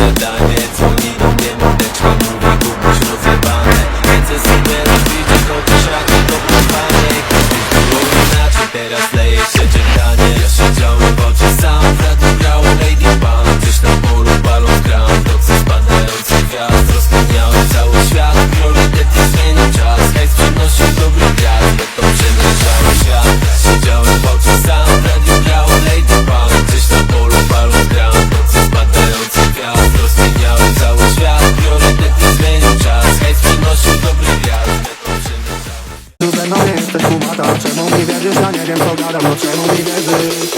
Amsterdam. Czemu mi wierzysz?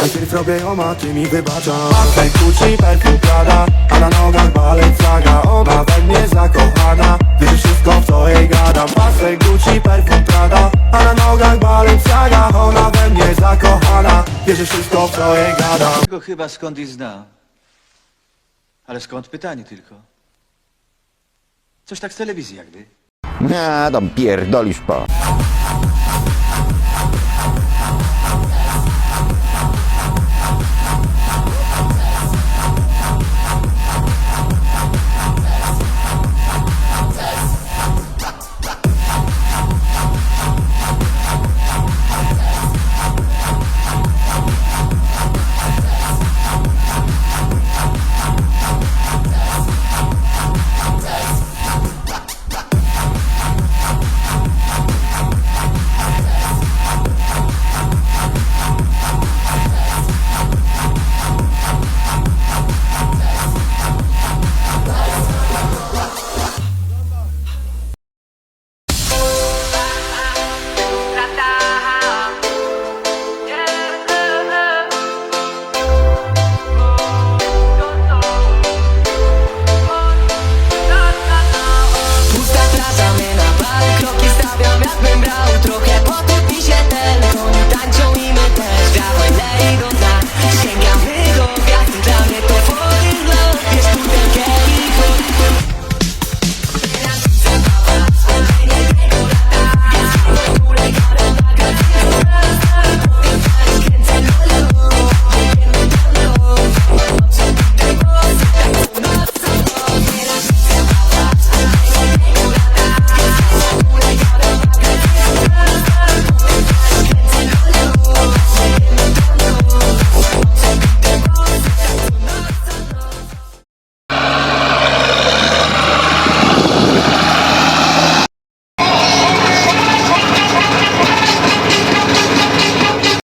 Najpierw robię ją, a ty mi wybaczasz Pasek, Gucci, perfum Prada A na nogach balet flaga Ona we mnie zakochana Wierzy wszystko w co jej gadam Pasek, Gucci, perfum Prada A na nogach balet flaga Ona we mnie zakochana Wierzy wszystko w co jej gadam Go chyba skądś zna. Ale skąd pytanie tylko? Coś tak z telewizji jakby. Nie, tam pierdolisz pa.